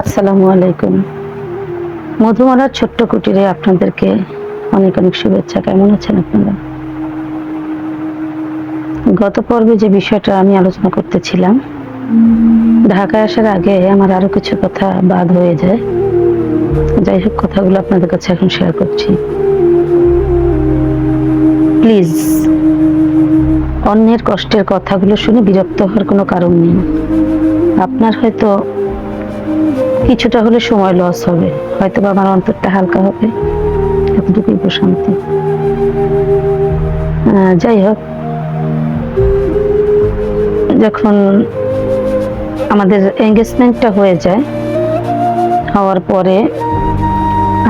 আসসালামু আলাইকুম। মধুমালার ছোট্ট কুটিরে আপনাদেরকে অনেক অনেক শুভেচ্ছা। কেমন আছেন আপনারা? গত পর্বে যে বিষয়টা আমি আলোচনা করতেছিলাম, ঢাকায় আসার আগে আমার আরও কিছু কথা বাদ হয়ে যায়। যাই হোক, কথাগুলো আপনাদের কাছে এখন শেয়ার করছি। প্লিজ অন্যের কষ্টের কথাগুলো শুনে বিরক্ত হওয়ার কোনো কারণ নেই। আপনার হয়তো কিছুটা হলে সময় লস হবে। হয়তো বা আমার অন্তরটা হালকা হবে। এতটুকুই প্রশান্তি। যাই হোক। যখন আমাদের এঙ্গেজমেন্টটা হয়ে যায়, হওয়ার পরে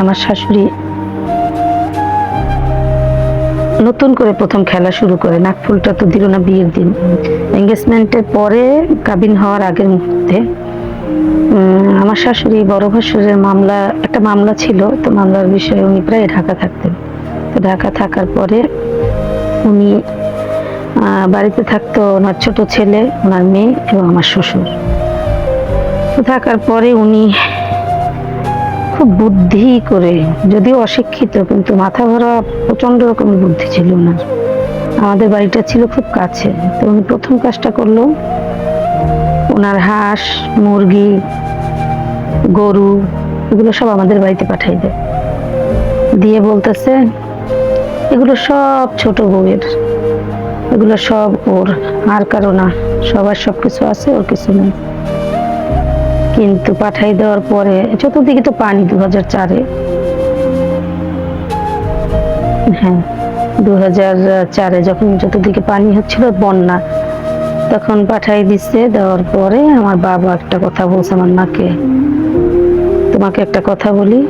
আমার শাশুড়ি নতুন করে প্রথম খেলা শুরু করে। নাকফুলটা তো দিল না বিয়ের দিন। এঙ্গেজমেন্টের পরে কাবিন হওয়ার আগের মুহূর্তে আমার শাশুড়ি বড় ভাসুরের মামলা, একটা মামলা ছিল, তো মামলার বিষয়ে উনি প্রায় ঢাকা থাকতেন। তো ঢাকা থাকার পরে উনি বাড়িতে থাকতো ওনার ছোট ছেলে, ওনার মেয়ে এবং আমার শ্বশুর। তো থাকার পরে উনি খুব বুদ্ধি করে, যদিও অশিক্ষিত, কিন্তু মাথা ভরা প্রচণ্ড রকমের বুদ্ধি ছিল ওনার। আমাদের বাড়িটা ছিল খুব কাছে, তো উনি প্রথম কাজটা করল ওনার হাঁস, মুরগি, গরু, এগুলো সব আমাদের বাড়িতে পাঠাই দেয়। দিয়ে বলতেছে, এগুলো সব ছোট বউয়ের, এগুলো সব ওর, আর কারও না, সবার সব কিছু আছে, ওর কিছু নেই। কিন্তু পাঠাই দেওয়ার পরে চতুর্দিকে তো পানি দু হাজার চারে। হ্যাঁ দু হাজার চারে যখন চতুর্দিকে পানি হচ্ছিল বন্যা, তখন পাঠাই দিচ্ছে দেওয়ার পরে আমার বাবা একটা কথা বলছে আমার মাকে। তোমাকে একটা কথা বলি,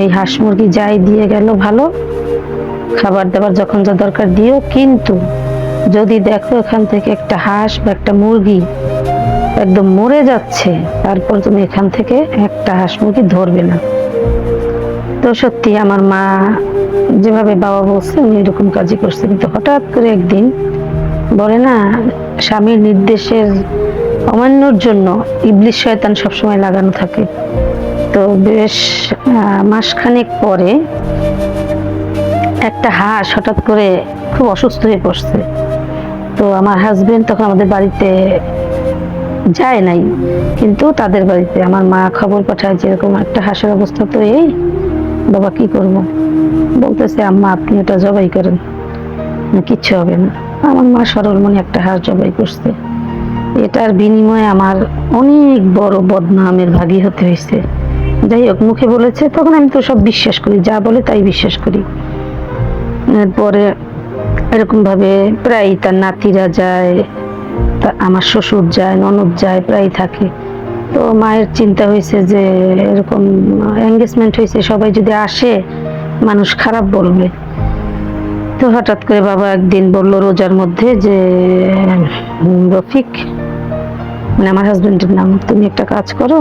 এই হাঁস মুরগি যাই দিয়ে গেল ভালো, খাবার দাবার যখন যা দরকার দিও, কিন্তু যদি দেখো এখান থেকে একটা হাঁস বা একটা মুরগি একদম মরে যাচ্ছে, তারপর তুমি এখান থেকে একটা হাঁস মুরগি ধরবে না। তো সত্যি আমার মা যেভাবে বাবা বলছে, উনি এরকম কাজই করছে। কিন্তু হঠাৎ করে একদিন বলে না, স্বামীর নির্দেশের অমান্যর জন্য ইবলিশ শয়তান সবসময় লাগানো থাকে। তো বেশ মাসখানেক পরে একটা হাঁস হঠাৎ করে খুব অসুস্থ হয়ে পড়ছে। তো আমার হাজবেন্ড তখন আমাদের বাড়িতে যায় নাই। কিন্তু তাদের বাড়িতে আমার মা খবর পাঠায় যেরকম একটা হাসের অবস্থা তো এই। বাবা কি করব? বলতেছে, আম্মা, আপনি এটা জবাই করেন। কিচ্ছু হবে না। আমার মা সরল মনে একটা হাঁস জবাই করছে। এটার বিনিময়ে আমার অনেক বড় বদনামের ভাগী হতে হয়েছে। যাই হোক, মুখে বলেছে, তখন আমি তো সব বিশ্বাস করি। যা বলে তাই বিশ্বাস করি। এরপরে এরকম ভাবে প্রায় তার নাতিরা যায়। আমার শ্বশুর যায়, ননদ যায় প্রায় থাকে। তো মায়ের চিন্তা হয়েছে যে এরকম এঙ্গেজমেন্ট হয়েছে, সবাই যদি আসে, মানুষ খারাপ বলবে। তো হঠাৎ করে বাবা একদিন বলল রোজার মধ্যে যে রফিক মানে আমার হাজব্যান্ডের নাম, তুমি একটা কাজ করো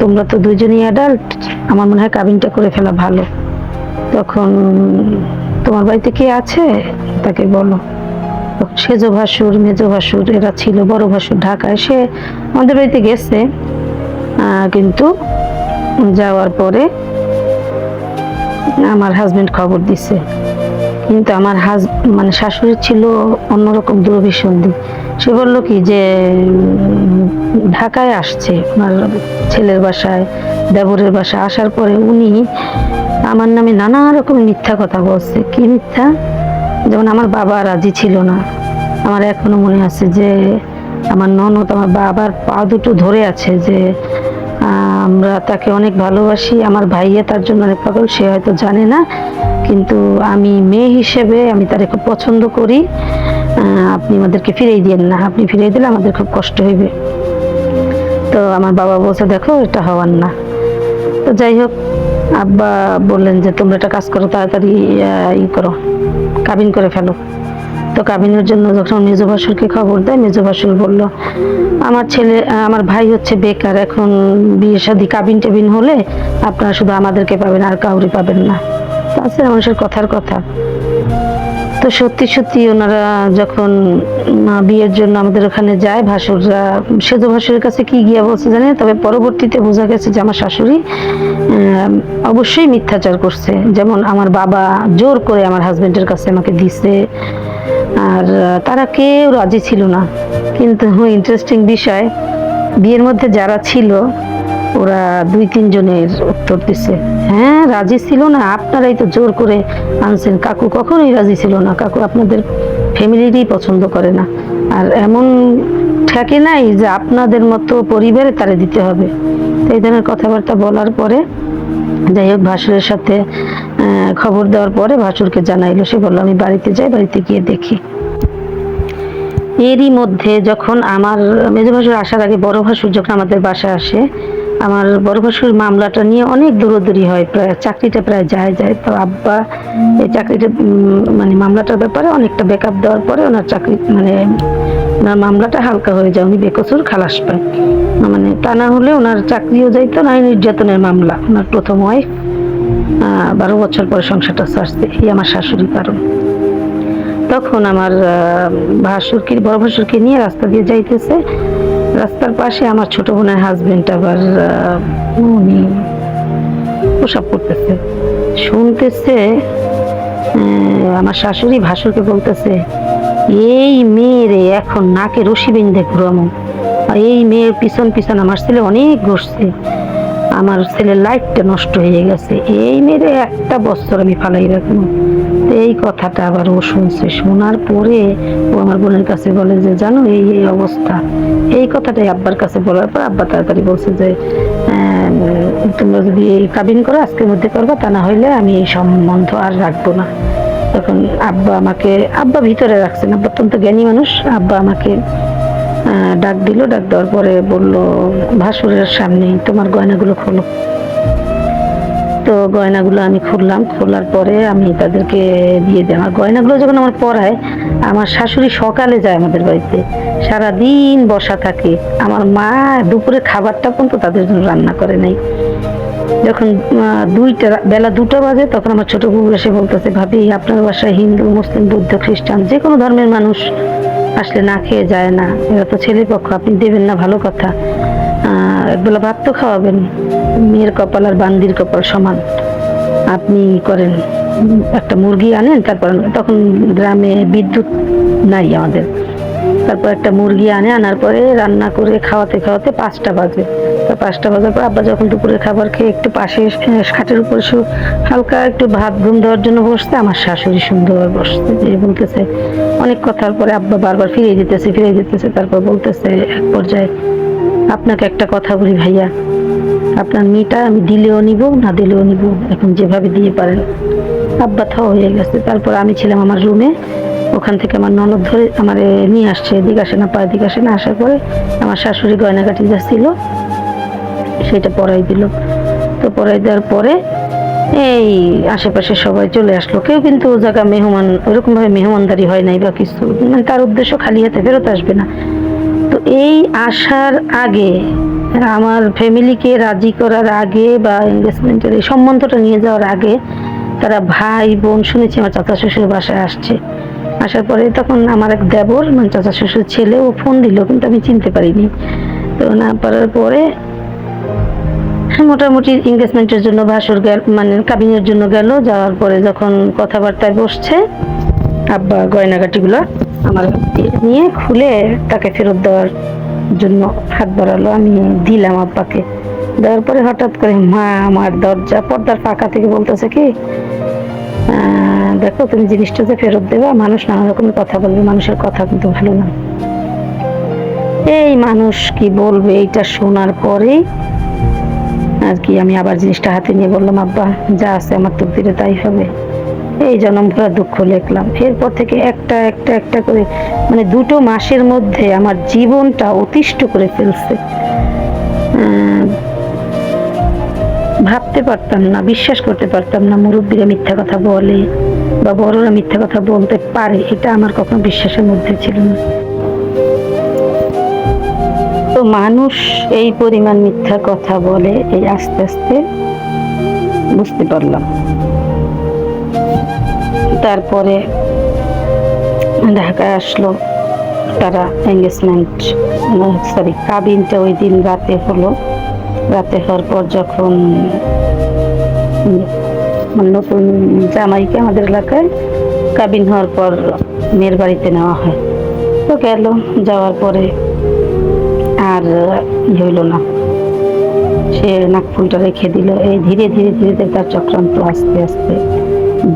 তোমরা তো দুজনই অ্যাডাল্ট আমার মনে হয় কাবিনটা করে ফেলা ভালো। তখন, তোমার বাড়িতে কে আছে? তাকে বলো। সেজ ভাসুর, মেজ ভাসুর, এরা ছিল বড় ভাসুর ঢাকায়। সে আমাদের বাড়িতে গেছে কিন্তু যাওয়ার পরে আমার হাজবেন্ড খবর দিছে। কিন্তু আমার হাজ মানে শাশুড়ি ছিল অন্যরকম দূরভিসন্ধি। সে বলল কি যে, ঢাকায় আসছে আমার ছেলের বাসায়, দেবরের বাসায়। আসার পরে উনি আমার নামে নানা রকম মিথ্যা কথা বলছে। কি মিথ্যা? যেমন আমার বাবা রাজি ছিল না। আমার এখনও মনে আছে যে আমার ননদ, আমার বাবার পা দুটো ধরে আছে যে আমরা তাকে অনেক ভালোবাসি, আমার ভাইয়া তার জন্য অনেক পাগল, সে হয়তো জানে না। কিন্তু আমি মেয়ে হিসেবে আমি তারে খুব পছন্দ করি। আপনি আমাদেরকে ফিরিয়ে দিয়েন না, আপনি ফিরিয়ে দিলে আমাদের খুব কষ্ট হইবে। তো আমার বাবা বলছে, দেখো, এটা হওয়ার না। তো যাই হোক আব্বা বললেন যে, তোমরা একটা কাজ করো, তাড়াতাড়ি ই করো, কাবিন করে ফেলো। তো কাবিনের জন্য যখন মেজো বাসুরকে খবর দেয়, মেজো বাসুর বলল, আমার ছেলে, আমার ভাই হচ্ছে বেকার, এখন বিয়ে শাদী কাবিন টেবিন হলে আপনারা শুধু আমাদেরকে পাবেন, আর কাউরি পাবেন না। তা আছে মানুষের কথার কথা। তো সত্যি সত্যি ওনারা যখন বিয়ের জন্য আমাদের ওখানে যায়, ভাসুররা সেজ ভাসুরের কাছে কি গিয়া বলছে জানে তবে পরবর্তীতে বোঝা গেছে যে আমার শাশুড়ি অবশ্যই মিথ্যাচার করছে। যেমন আমার বাবা জোর করে আমার হাজবেন্ডের কাছে আমাকে দিছে, আর তারা কেউ রাজি ছিল না। কিন্তু ইন্টারেস্টিং বিষয়, বিয়ের মধ্যে যারা ছিল ওরা দুই তিনজনের উত্তর দিছে। হ্যাঁ রাজি ছিল না। আপনারাই তো জোর করে আনছেন। কাকু কখনোই রাজি ছিল না। কাকু আপনাদের ফ্যামিলিরই পছন্দ করে না। আর এমন ঠেকে নাই যে আপনাদের মতো পরিবারে তারে দিতে হবে। এই ধরনের কথাবার্তা বলার পরে যাই হোক, ভাসুরের সাথে খবর দেওয়ার পরে ভাসুরকে জানাইলো। সে বলল, আমি বাড়িতে যাই, বাড়িতে গিয়ে দেখি। এরই মধ্যে যখন আমার মেজো ভাসুর আসার আগে বড় ভাসুর যখন আমাদের বাসায় আসে আমার বড় ভাসুর মামলাটা নিয়ে অনেক দৌড়দৌড়ি হয়, প্রায় চাকরিটা প্রায় যায় যায়। তো আব্বা এই চাকরিটা মানে মামলাটার ব্যাপারে অনেকটা ব্যাকআপ দেওয়ার পরে ওনার চাকরি মানে ওনার মামলাটা হালকা হয়ে যায়, উনি বেকসুর খালাস পায়। মানে তা না হলে ওনার চাকরিও যাইতো না নির্যাতনের মামলা। ওনার প্রথম ওয়াইফ বারো বছর পরে সংসারটা ছাড়ছে এই আমার শাশুড়ি কারণ। তখন আমার ভাসুরকে, বড় ভাসুরকে নিয়ে রাস্তা দিয়ে যাইতেছে। রাস্তার পাশে আমার ছোট বোনের হাজবেন্ড আবার উনি প্রসাব করতেছে শুনতেছে আমার শাশুড়ি ভাসুরকে বলতেছে, এই মেয়েরে এখন নাকে রশি বেঁধে ঘুরামো। আর এই মেয়ের পিছন পিছন আমার ছেলে অনেক ঘুরছে। আমার ছেলের লাইফটা নষ্ট হয়ে গেছে। এই মেয়েরে একটা বছর আমি ফালাই রাখব। এই কথাটা আবার ও শুনছে। শোনার পরে ও আমার বোনের কাছে বলে যে, জানো, এই এই অবস্থা। এই কথাটাই আব্বার কাছে বলার পর আব্বা তাড়াতাড়ি বলছে যে তোমরা যদি এই কাবিন করো, আজকের মধ্যে করবা, তা না হইলে আমি এই সম্বন্ধ আর রাখব না। তখন আব্বা আমাকে, আব্বা ভিতরে রাখছেন। আব্বা অত্যন্ত জ্ঞানী মানুষ। আব্বা আমাকে ডাক দিল। ডাক দেওয়ার পরে বলল, ভাসুরের সামনে তোমার গয়নাগুলো খোলো। তো গয়নাগুলো আমি খুললাম। খোলার পরে আমি তাদেরকে দিয়ে দিই আমার গয়নাগুলো যখন আমার পরায়, আমার শাশুড়ি সকালে যায় আমাদের বাড়িতে। সারা দিন বসা থাকে। আমার মা দুপুরে খাবারটা পর্যন্ত তাদের জন্য রান্না করে নাই যখন দুইটা, বেলা দুটো বাজে, তখন আমার ছোট বউ এসে বলতেছে, ভাবি, আপনার বাসায় হিন্দু, মুসলিম, বৌদ্ধ, খ্রিস্টান যে কোনো ধর্মের মানুষ আসলে না খেয়ে যায় না। এরা তো ছেলে পক্ষ আপনি দেবেন না, ভালো কথা। একবেলা ভাত তো খাওয়াবেন। মেয়ের কপাল আর বান্দির কপাল সমান। আপনি করেন, একটা মুরগি আনেন, তারপর তখন গ্রামে বিদ্যুৎ নাই আমাদের। তারপর একটা মুরগি আনে, আনার পরে রান্না করে খাওয়াতে খাওয়াতে পাঁচটা বাজে। তো পাঁচটা বাজার পর আব্বা যখন দুপুরে খাবার খেয়ে একটু পাশে খাটের উপর শু হালকা একটু ভাত ঘুম দেওয়ার জন্য বসতে আমার শাশুড়ি সুন্দর বসতে যে বলতেছে। অনেক কথার পরে আব্বা বারবার ফিরিয়ে দিতেছে ফিরিয়ে দিতেছে, তারপর বলতেছে এক পর্যায়ে আপনাকে একটা কথা বলি ভাইয়া। আপনার মেয়েটা আমি দিলেও নিব, না দিলেও নিব। এখন যেভাবে দিয়ে পারেন আব্বা থা হয়ে গেছে। তারপর আমি ছিলাম আমার রুমে ওখান থেকে আমার ননদ ধরে আমার নিয়ে আসছে। এদিকে আসে না পা এদিকে আসে না। আসার পরে আমার শাশুড়ি গয়নাকাটি যা ছিল, সেটা পরাই দিল। তো পরাই দেওয়ার পরে এই আশেপাশে সবাই চলে আসলো। কেউ কিন্তু ও জায়গা মেহমান ওরকমভাবে মেহমানদারি হয় নাই বা কিছু। মানে তার উদ্দেশ্য খালি হাতে ফেরত আসবে না। এই আসার আগে আমার ফ্যামিলিকে রাজি করার আগে বা এনগেজমেন্টের এই সম্বন্ধটা নিয়ে যাওয়ার আগে তারা ভাই, বোন শুনেছি আমার চাচা শ্বশুর বাসায় আসছে। আসার পরে তখন আমার এক দেবর মানে চাচা শ্বশুর ছেলে ও ফোন দিল, কিন্তু আমি চিনতে পারিনি। তো না পারার পরে মোটামুটি এঙ্গেজমেন্টের জন্য, ভাসুর গেল মানে কাবিনের জন্য গেল, যাওয়ার পরে যখন কথাবার্তায় বসছে আব্বা গয়নাগাটিগুলো আমার নিয়ে খুলে তাকে ফেরত দেওয়ার জন্য হাত বাড়ালো। আমি দিলাম আব্বাকে। দেওয়ার পরে হঠাৎ করে মা আমার দরজা, পর্দার ফাঁকা থেকে বলতেছে কি দেখো তুমি জিনিসটা যে ফেরত দেবা, মানুষ নানা রকমের কথা বলবে, মানুষের কথা কিন্তু ভালো না। এই মানুষ কি বলবে, এইটা শোনার পরেই আর কি আমি আবার জিনিসটা হাতে নিয়ে বললাম, আব্বা, যা আছে আমার তকদিরে তাই হবে। এই জনম ভরা দুঃখ লিখলাম। এরপর থেকে একটা একটা একটা করে মানে দুটো মাসের মধ্যে আমার জীবনটা অতিষ্ঠ করে ফেলছে। ভাবতে পারতাম না, বিশ্বাস করতে পারতাম না মুরব্বীরা মিথ্যা কথা বলে বা বড়রা মিথ্যা কথা বলতে পারে, এটা আমার কখনো বিশ্বাসের মধ্যে ছিল না। তো মানুষ এই পরিমাণ মিথ্যা কথা বলে, এই আস্তে আস্তে বুঝতে পারলাম। তারপরে ঢাকায় আসলো। তারা এঙ্গেজমেন্ট সরি কাবিনটা ওই দিন রাতে হলো। রাতে হওয়ার পর যখন মানে নতুন জামাইকে আমাদের এলাকায় কাবিন হওয়ার পর মেয়ের বাড়িতে নেওয়া হয়। তো গেল, যাওয়ার পরে আর হইল না। সে নাকফুলটা রেখে দিল। এই ধীরে ধীরে ধীরে ধীরে তার চক্রান্ত আস্তে আস্তে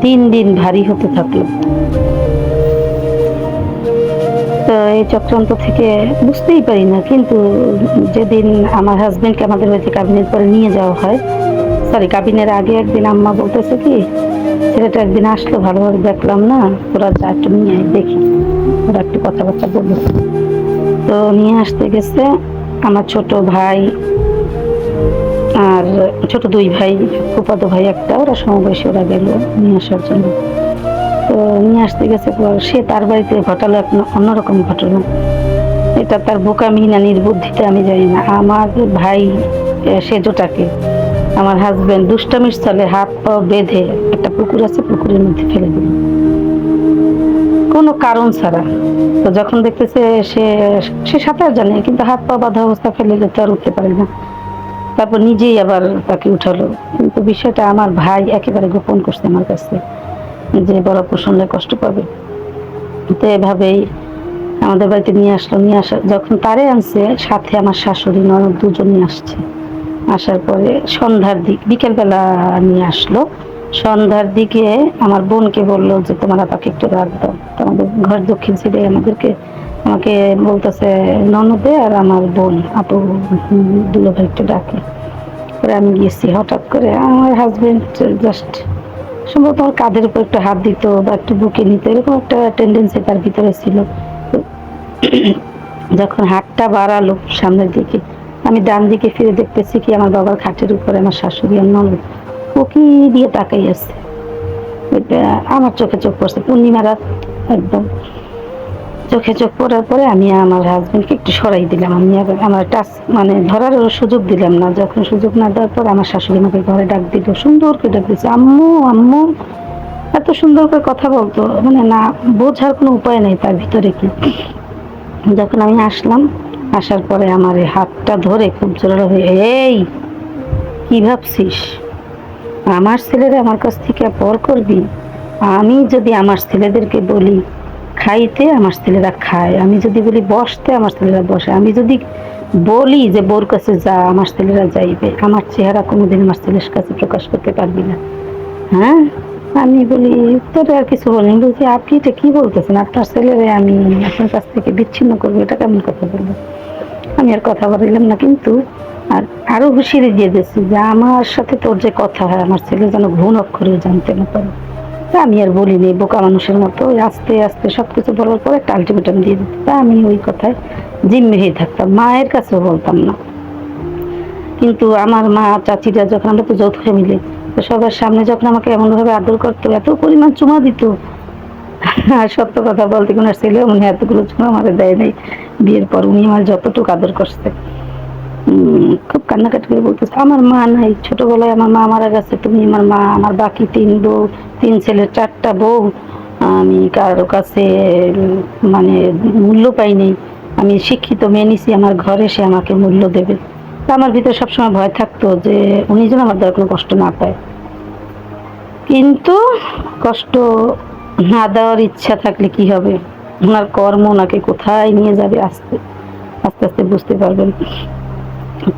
দিন দিন ভারী হতে থাকল। তো এই চক্রান্ত থেকে বুঝতেই পারি না, কিন্তু যেদিন আমার হাজবেন্ডকে আমাদের বাড়িতে কাবিনের পরে নিয়ে যাওয়া হয় সরি কাবিনের আগে একদিন আম্মা বলতেছে কি, ছেলেটা একদিন আসলো, ভালোভাবে দেখলাম না, ওরা যা একটু নিয়ে দেখি। ওরা একটু কথাবার্তা বলল। তো নিয়ে আসতে গেছে, আমার ছোট ভাই আর ছোট দুই ভাই ফুপাতো ভাই একটা, ওরা সমবয়সী, ওরা গেল নিয়ে আসার জন্য। তো নিয়ে আসতে গেছে সে তার বাড়িতে ঘটালো এক অন্যরকম ঘটনা। এটা তার বোকামি না নির্বুদ্ধিতে আমি জানি না। আমার ভাই সেজোটাকে আমার হাজব্যান্ড দুষ্টামির স্থলে হাত পা বেঁধে একটা পুকুর আছে, পুকুরের মধ্যে ফেলে দিল। কোনো কারণ ছাড়া। তো যখন দেখতেছে সে সে সাঁতার জানে, কিন্তু হাত পা বাঁধা অবস্থা ফেলে দিতে আর উঠতে পারে না। তারপর নিজেই আবার তাকে উঠালো। কিন্তু বিষয়টা আমার ভাই একেবারে গোপন করছে আমার কাছে, যে বড় শুনলে কষ্ট পাবে। তো এভাবেই আমাদের বাড়িতে নিয়ে আসলো, নিয়ে আসা যখন তারে আনছে, সাথে আমার শাশুড়ি ননদ দুজনই আসছে। আসার পরে সন্ধ্যার দিক, বিকেলবেলা নিয়ে আসলো। সন্ধ্যার দিকে আমার বোনকে বলল যে, তোমার আপাকে একটু রাখ দাও। তো আমাদের ঘর দক্ষিণ সাইডে আমাদেরকে আমাকে বলতেছে, ননদে আর আমার বোন, আপু দুলো ভাই একটু ডাকে। পরে আমি গেছি হঠাৎ করে আমার হাজবেন্ড জাস্ট সম্ভবত আমার কাঁধের উপর একটু হাত দিত বা একটু বুকে নিত, এরকম একটা টেন্ডেন্সি তার ভিতরে ছিল। যখন হাতটা বাড়ালো সামনের দিকে, আমি ডান দিকে ফিরে দেখতেছি কি আমার বাবার খাটের উপরে আমার শাশুড়ি আর ননদ কি দিয়ে তাকাই আছে আমার চোখে চোখ পড়ছে পূর্ণিমা রাত, একদম। চোখে চোখ পড়ার পরে আমি আমার হাজবেন্ডকে একটু সরাই দিলাম। আমি আমার টাচ মানে ধরার সুযোগ দিলাম না। যখন সুযোগ না দেওয়ার পর আমার শাশুড়ি আমাকে ঘরে ডাক দিল, সুন্দর করে ডাক দিচ্ছে আম্মু আম্মু। এত সুন্দর করে কথা বলতো। মানে না, বোঝার কোনো উপায় নেই তার ভিতরে কি। যখন আমি আসলাম, আসার পরে আমার এই হাতটা ধরে খুব জোরালো হয়ে, এই, কি ভাবছিস? আমার ছেলেরা আমার কাছ থেকে পর করবি? আমি যদি আমার ছেলেদেরকে বলি খাইতে আমার ছেলেরা খায়। আমি যদি বলি বসতে আমার ছেলেরা বসে। আমি যদি বলি যে বোর কাছে যা, আমার ছেলেরা যাইবে। আমার চেহারা কোনোদিন আমার ছেলের কাছে প্রকাশ করতে পারবি না। হ্যাঁ? আমি বলি, তোর আর কিছু বলিনি। বলছি, আপনি এটা কি বলতেছেন? আপনার ছেলেরে আমি আপনার কাছ থেকে বিচ্ছিন্ন করব। এটা কেমন কথা বলব? আমি আর কথা বলিলাম না, কিন্তু আর আরও হুঁশিয়ারি দিয়ে দিচ্ছি যে আমার সাথে তোর যে কথা হয়, আমার ছেলে যেন ঘুণ অক্ষরেও জানতে না পারে। তা আমি আর বলিনি বোকা মানুষের মতো। ওই আস্তে আস্তে সব কিছু বলার পরে একটা আলটিমেটাম দিয়ে দিত। তা আমি ওই কথায় জিম্মি হয়ে থাকতাম, মায়ের কাছেও বলতাম না। কিন্তু আমার মা, চাচিরা যখন আমরা তো যৌথ ফ্যামিলি তো সবার সামনে যখন আমাকে এমনভাবে আদর করতো, এত পরিমাণ চুমা দিত। আর সত্য কথা বলতে কোনো ছেলে উনি এতগুলো চুমা আমারে দেয় নাই। বিয়ের পর উনি আমার যতটুকু আদর করছে। খুব কান্নাকাটি করে বলতেছে, আমার মা নাই, ছোটবেলায় আমার মা মারা গেছে, তুমি আমার মা, আমার বাকি তিন বউ, তিন ছেলের চারটা বউ, আমি কারও কাছে মানে মূল্য পাইনি আমি শিক্ষিত মেয়ে নিছি, আমার ঘরে সে আমাকে মূল্য দেবে। আমার ভিতরে সবসময় ভয় থাকতো যে উনি যেন আমার দ্বারা কোনো কষ্ট না পায়। কিন্তু কষ্ট না দেওয়ার ইচ্ছা থাকলে কি হবে? ওনার কর্ম ওনাকে কোথায় নিয়ে যাবে? আস্তে আস্তে আস্তে বুঝতে পারবেন।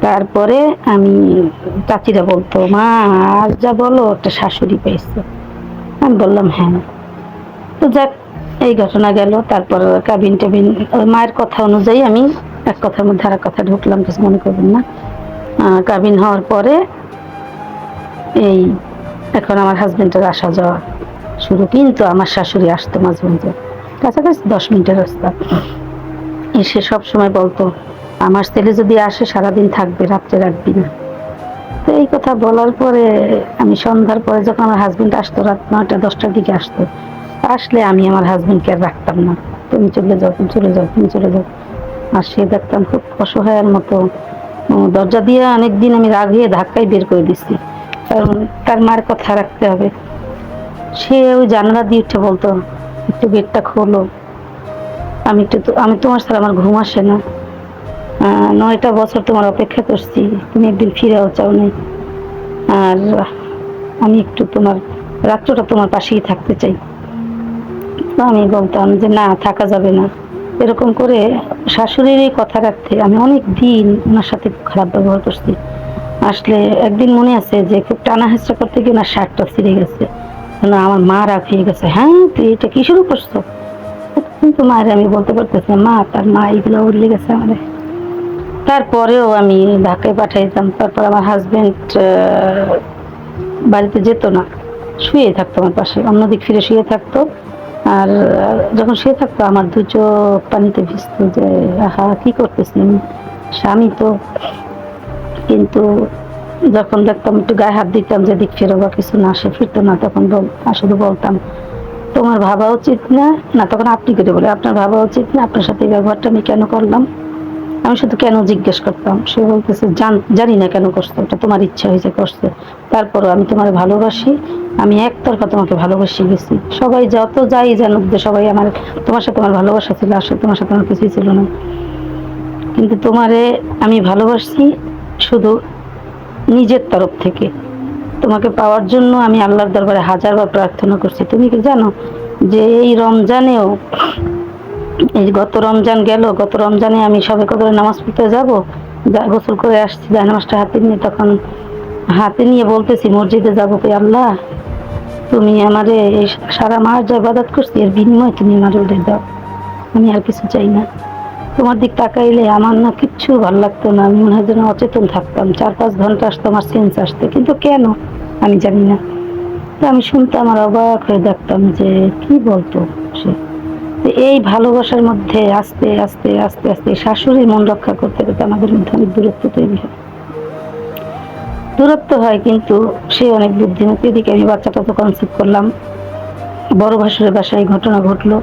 তারপরে আমি চাচিরা বলতো, মা আর যা বলো, একটা শাশুড়ি পেয়েছে আমি বললাম হ্যাঁ। তো যাক, এই ঘটনা গেল। তারপর কাবিন টাবিন মায়ের কথা অনুযায়ী আমি এক কথার মধ্যে আর কথা ঢুকলাম, কিছু মনে করবেন না। কাবিন হওয়ার পরে এই এখন আমার হাজবেন্ডের আসা যাওয়া শুরু। কিন্তু আমার শাশুড়ি আসতো মাঝে মাঝে। কাছাকাছি দশ মিনিটের রাস্তা। এসে সব সময় বলতো আমার ছেলে যদি আসে, সারাদিন থাকবে, রাত্রে রাখবি না। তো এই কথা বলার পরে আমি সন্ধ্যার পরে যখন আমার হাজবেন্ড আসতো, রাত নয়টা, দশটার দিকে আসতো, আসলে আমি আমার হাজবেন্ডকে আর রাখতাম না। তুমি চলে যাও, তুমি চলে যাও, তুমি চলে যাও। আর সে দেখতাম খুব অসহায়ের মতো। দরজা দিয়ে অনেকদিন আমি রাগ হয়ে ধাক্কায় বের করে দিচ্ছি কারণ তার মার কথা রাখতে হবে। সে ওই জানলা দিয়ে উঠে বলতো, একটু গেটটা খোলো। আমি একটু আমি তোমার ছাড়া আমার ঘুম আসে না। নয়টা বছর তোমার অপেক্ষা করছি। তুমি একদিন ফিরেও চাও নাই। আর আমি একটু তোমার রাত্রটা তোমার পাশেই থাকতে চাই। আমি বলতাম যে, না, থাকা যাবে না। এরকম করে শাশুড়ির এই কথা রাখতে আমি অনেক দিন ওনার সাথে খারাপ ব্যবহার করছি। আসলে একদিন মনে আছে যে, খুব টানা হেঁচড়া করতে গিয়ে ওনার শার্টটা ছিঁড়ে গেছে। না, আমার মা রাগ হয়ে গেছে। হ্যাঁ তুই এটা কি শুরু করছ? কিন্তু মায়ের আমি বলতে পারতেছি মা, তার মা এইগুলো উড়লে গেছে আমাদের তারপরেও আমি ঢাকায় পাঠাইতাম। তারপর আমার হাজবেন্ড বাড়িতে যেত না, শুয়ে থাকতো আমার পাশে, অন্যদিক ফিরে শুয়ে থাকতো। আর, যখন শুয়ে থাকতো, আমার দু চোখ পানিতে ভিজতো যে, আহা, কি করতেছি? স্বামী তো। কিন্তু যখন দেখতাম, একটু গায়ে হাত দিতাম যে, দিক ফেরো বা কিছু না। সে ফিরতো না, তখন শুধু বলতাম, তোমার ভাবা উচিত না। না, তখন আপনি করে বলে, আপনার ভাবা উচিত না, আপনার সাথে এই ব্যবহারটা আমি কেন করলাম? আমি শুধু কেন জিজ্ঞেস করতাম? সে বলতেছে, জান, জানি না কেন করছ ওটা তোমার ইচ্ছা হয়েছে করছে তারপরও আমি তোমার ভালোবাসি, আমি একতরফা তোমাকে ভালোবাসি গেছি। সবাই যত যাই জানুক যে সবাই আমার, তোমার সাথে আমার ভালোবাসা ছিল আসলে তোমার সাথে আমার কিছুই ছিল না। কিন্তু তোমারে আমি ভালোবাসি শুধু নিজের তরফ থেকে। তোমাকে পাওয়ার জন্য আমি আল্লাহর দরবারে হাজারবার প্রার্থনা করছি। তুমি কি জানো যে এই রমজানেও এই গত রমজান গেল, গত রমজানে আমি সবে কদরে নামাজ পড়তে যাব। গোসল করে আসছি নামাজটা হাতে নিয়ে, তখন হাতে নিয়ে বলতেছি, মসজিদে যাব কি আল্লাহ, তুমি আমারে সারা মাস যা বাদাত করছি, এর বিনিময়ে তুমি আমার ওদের দাও। আমি আর কিছু চাই না। তোমার দিক তাকাইলে আমার না কিচ্ছু ভালো লাগতো না, আমি মনে হয় যেন অচেতন থাকতাম। চার পাঁচ ঘণ্টা আসতো আমার সেন্স আসতো, কিন্তু কেন? আমি জানি না। তো আমি শুনতাম আর অবাক হয়ে দেখতাম যে, কি বলতো? এই ভালোবাসার মধ্যে আস্তে আস্তে আস্তে আস্তে শাশুড়ির মন রক্ষা করতে করতে আমাদের মধ্যে অনেক দূরত্ব তৈরি হয়। দূরত্ব হয় কিন্তু সে অনেক বুদ্ধিমতী এদিকে আমি বাচ্চাটা তো কনসিভ করলাম। বড় ভাসুরের বাসায় ঘটনা ঘটলো।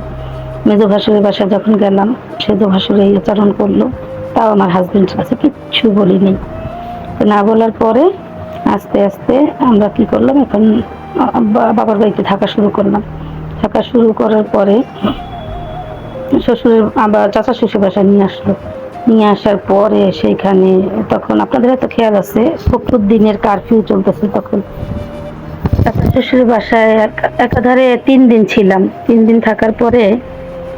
মেজো ভাসুরের বাসায় যখন গেলাম, সেজো ভাসুর এই আচরণ করল। তাও আমার হাজবেন্ডের কাছে কিচ্ছু বলিনি। না বলার পরে আস্তে আস্তে আমরা কি করলাম? এখন বাবার বাড়িতে থাকা শুরু করলাম। থাকা শুরু করার পরে শ্বশুরের আবার চাচা শ্বশুর বাসায় নিয়ে আসলো। নিয়ে আসার পরে সেইখানে তখন আপনাদের এত খেয়াল আছে? সত্তর দিনের কারফিউ চলতেছে তখন। চাচা শ্বশুরের বাসায় এক- একাধারে তিন দিন ছিলাম। তিন দিন থাকার পরে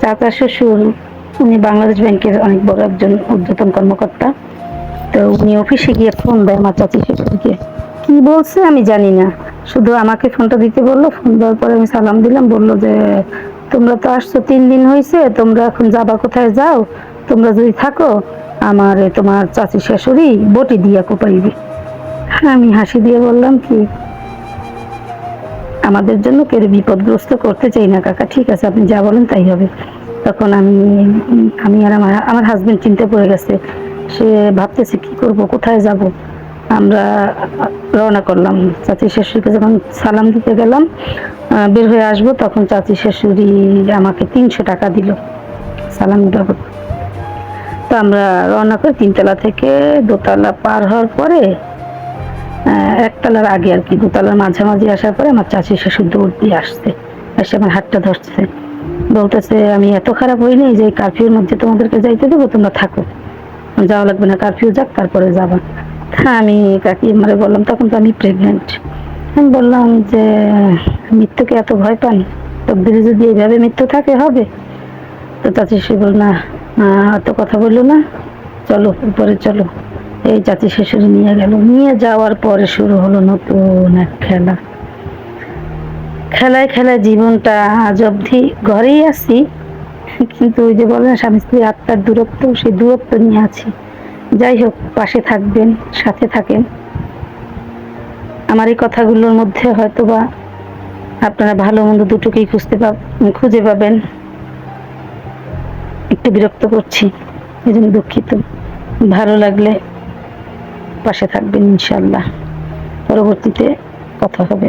চাচা শ্বশুর, উনি বাংলাদেশ ব্যাংকের অনেক বড় একজন ঊর্ধ্বতন কর্মকর্তা। তো উনি অফিসে গিয়ে ফোন দেয় আমার চাচি শ্বশুরকে। কি বলছে আমি জানি না। শুধু আমাকে ফোনটা দিতে বলল ফোন দেওয়ার পরে আমি সালাম দিলাম, বলল যে তোমরা তো আসছো, তিন দিন হয়েছে তোমরা এখন যাবা কোথায় যাও? তোমরা যদি থাকো, আমার, তোমার চাচি শাশুড়ি বটি দিয়া কোপাইবে। আমি হাসি দিয়ে বললাম, কি? আমাদের জন্য কেউ বিপদগ্রস্ত করতে চাই না, কাকা? ঠিক আছে, আপনি যা বলেন তাই হবে। তখন আমি আমি আর আমার আমার হাজবেন্ড চিন্তা পড়ে গেছে। সে ভাবতেছে, কি করব? কোথায় যাব? আমরা রওনা করলাম। চাচি শাশুড়িকে যখন সালাম দিতে গেলাম বের হয়ে আসব, তখন চাচি শাশুড়ি আমাকে তিনশো টাকা দিল। সালাম বাবদ তো আমরা রওনা করে তিনতলা থেকে দোতলা পার হওয়ার পরে একতলার আগে আর কি, দোতলার মাঝামাঝি আসার পরে আমার চাচি শ্বশুর দৌড় দিয়ে আসছে। এসে আমার হাতটা ধরছে। বলতেছে, আমি এত খারাপ হইনি যে কারফিউর মধ্যে তোমাদেরকে যাইতে দেবো, তোমরা থাকো। যাওয়া লাগবে না কারফিউ যাক, তারপরে যাবা। আমি কাকি মানে বললাম, তখন তো আমি প্রেগনেন্ট আমি বললাম যে, মৃত্যুকে এত ভয় পান? তকদিরে যদি এইভাবে মৃত্যু থাকে, হবে? তো চাচি সে বল না অত কথা বলল না। চলো, উপরে চলো। এই চাচি শ্বশুর নিয়ে গেল। নিয়ে যাওয়ার পরে শুরু হলো নতুন এক খেলা। খেলায় খেলায় জীবনটা আজ অবধি ঘরেই আছি। কিন্তু ওই যে বলেন স্বামী স্ত্রী আত্মার দূরত্ব, সেই দূরত্ব নিয়ে আছি। যাই হোক, পাশে থাকবেন, সাথে থাকেন। আমার এই কথাগুলোর মধ্যে হয়তো বা আপনারা ভালো মন্দ দুটোকেই খুঁজতে পাব খুঁজে পাবেন। একটু বিরক্ত করছি এই জন্য দুঃখিত। ভালো লাগলে পাশে থাকবেন ইনশাল্লাহ পরবর্তীতে কথা হবে।